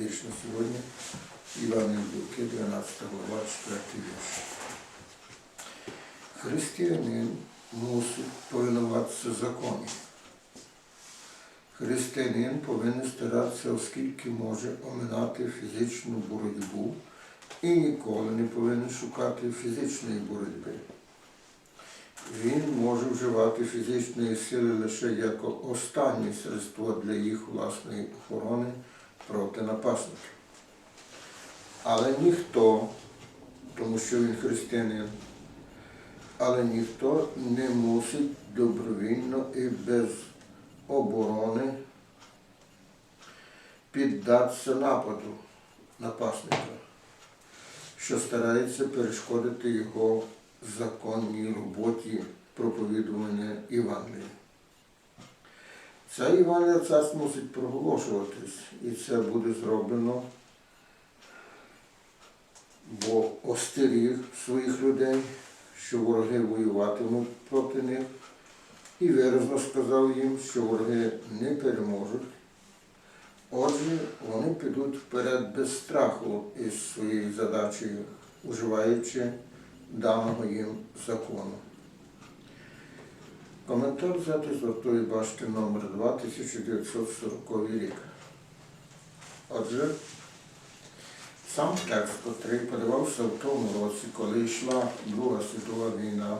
вірш на сьогодні. Івана Луки, 12 глава, 4 вірш. Християнин мусить повинуватися законі. Християнин повинен старатися, оскільки може оминати фізичну боротьбу і ніколи не повинен шукати фізичної боротьби. Він може вживати фізичної сили лише як останнє средство для їх власної охорони проти напасників. Але ніхто, тому що він християнин, але ніхто не мусить добровільно і без оборони піддатися нападу напасника, що старається перешкодити його законній роботі проповідування Євангелія. Ця Євангелія царств мусить проголошуватись, і це буде зроблено, бо остеріг своїх людей, що вороги воюватимуть проти них, і виразно сказав їм, що вороги не переможуть. Отже, вони підуть вперед без страху із своєю задачею, уживаючи даного їм закону. Коментар взятий з Золотої башти номер 2 1940 рік. Отже, сам текст, котрий подавався в тому році, коли йшла Друга світова війна,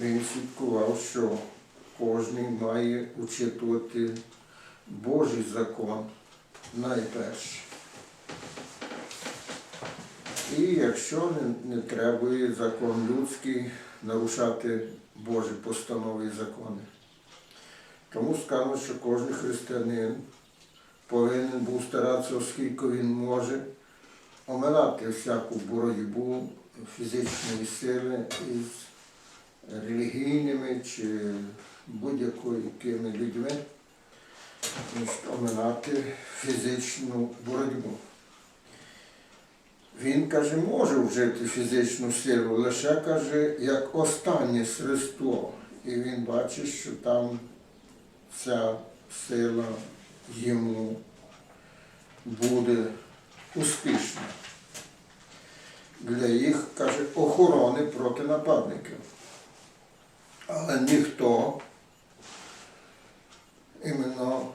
він слідкував, що кожен має учитувати Божий закон найперше. І якщо не, не требує закон людський нарушати Божі постанови і закони. Тому сказано, що кожен християнин повинен був старатися, оскільки він може, оминати всяку боротьбу фізичної сили із релігійними чи будь-якими людьми, оминати фізичну боротьбу. Він каже, може вжити фізичну силу, лише каже, як останнє средство. І він бачить, що там ця сила йому буде успішна. Для їх, каже, охорони проти нападників. Але ніхто іменно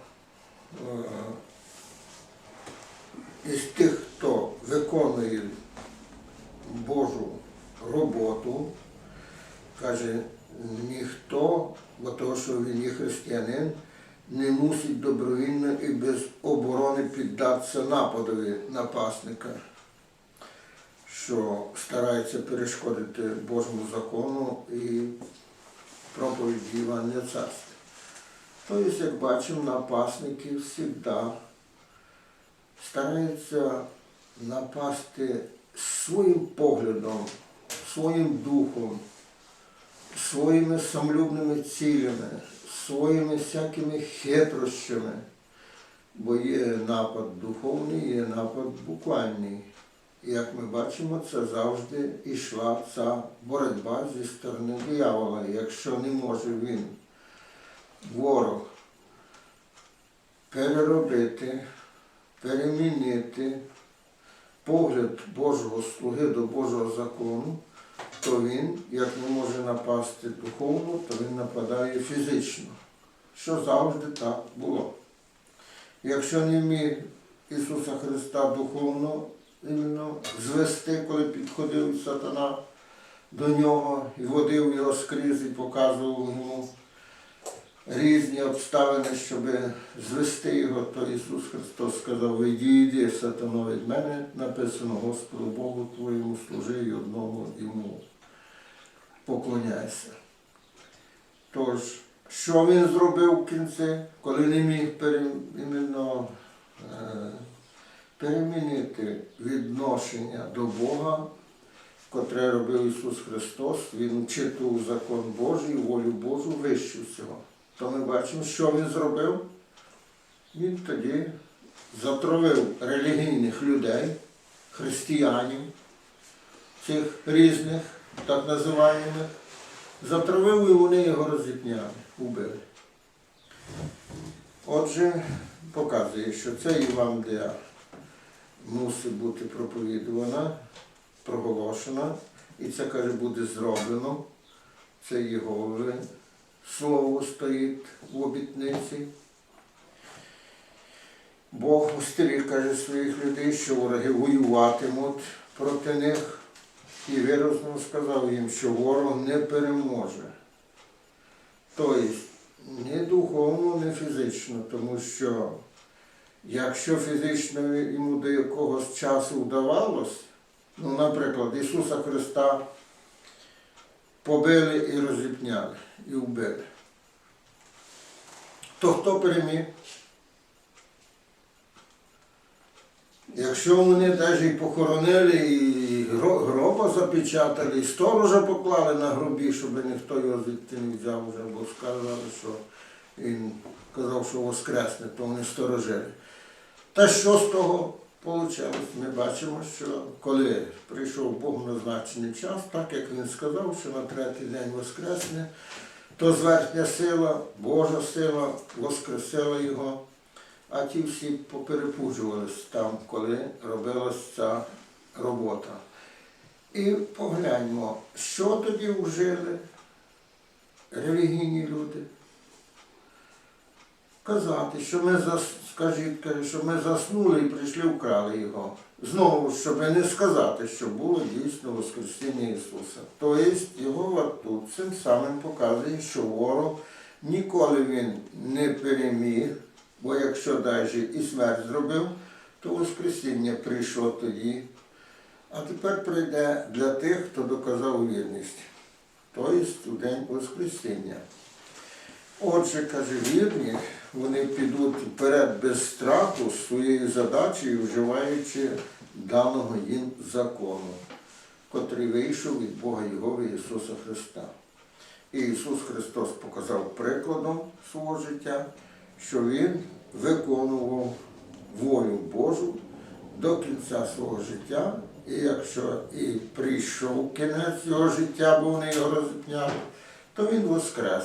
е, із тих, хто виконує Божу роботу, каже, ніхто, бо того, що він є християнин, не мусить добровільно і без оборони піддатися нападові напасника, що старається перешкодити Божому закону і проповіді Івангелія Царства. Тобто, як бачимо, напасники завжди стараються напасти своїм поглядом, своїм духом, своїми самолюбними цілями, своїми всякими хитрощами. Бо є напад духовний, є напад буквальний. Як ми бачимо, це завжди йшла ця боротьба зі сторони диявола. Якщо не може він, ворог, переробити, перемінити погляд Божого слуги до Божого закону, то він, як не може напасти духовно, то він нападає фізично, що завжди так було. Якщо не міг Ісуса Христа духовно іменно звести, коли підходив сатана до нього і водив його скрізь і показував йому різні обставини, щоб звести його, то Ісус Христос сказав, відійди, сатано від мене, написано Господу Богу твоєму служи і одному йому поклоняйся. Тож, що він зробив в кінці, коли не міг іменно, е, перемінити відношення до Бога, котре робив Ісус Христос, Він вчитував закон Божий, волю Божу вищу всього. То ми бачимо, що він зробив. Він тоді затравив релігійних людей, християнів, цих різних, так називаємих, затравив і вони його розіпняли, убили. Отже, показує, що це Євангелія мусить бути проповідувана, проголошена, і це каже, буде зроблено. Це його слово стоїть в обітниці. Бог устеріг, каже своїх людей, що вороги воюватимуть проти них. І виразно сказав їм, що ворог не переможе. Тобто не духовно, не фізично, тому що якщо фізично йому до якогось часу вдавалось, ну, наприклад, Ісуса Христа побили і розіпняли, і вбили, то хто переміг? Якщо вони навіть похоронили, і гроба запечатали, і сторожа поклали на гробі, щоб ніхто його звідти не взяв вже, бо сказали, що він казав, що воскресне, то вони сторожили. Та що з того вийшло? Ми бачимо, що коли прийшов Бог назначений час, так як він сказав, що на третій день воскресне, то зверхня сила, Божа сила воскресила його. А ті всі поперепуджувались там, коли робилась ця робота. І погляньмо, що тоді вжили релігійні люди. Казати, що ми. Скажіть, каже, що ми заснули і прийшли, вкрали його. Знову, щоб не сказати, що було дійсно Воскресіння Ісуса. Тобто його тут цим самим показує, що ворог ніколи він не переміг, бо якщо навіть і смерть зробив, то Воскресіння прийшло тоді. А тепер прийде для тих, хто доказав вірність. Тобто у день Воскресіння. Отже, каже, вірні, вони підуть вперед без страху з своєю задачею, вживаючи даного їм закону, котрий вийшов від Бога Його Ісуса Христа. І Ісус Христос показав прикладом свого життя, що Він виконував волю Божу до кінця свого життя, і якщо і прийшов кінець його життя, бо вони його розіпняли, то він воскрес.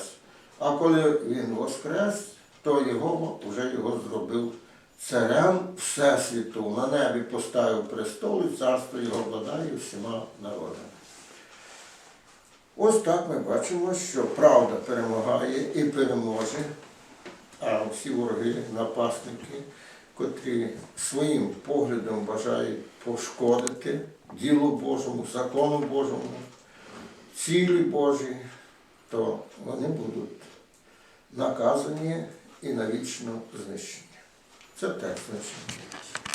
А коли він воскрес, то його вже його зробив царем Всесвіту. На небі поставив престол і царство його владає всіма народами. Ось так ми бачимо, що правда перемагає і переможе, а всі вороги, напасники, котрі своїм поглядом бажають пошкодити ділу Божому, закону Божому, цілі Божій, то вони будуть наказані і на навічно знищення. Це теж значення.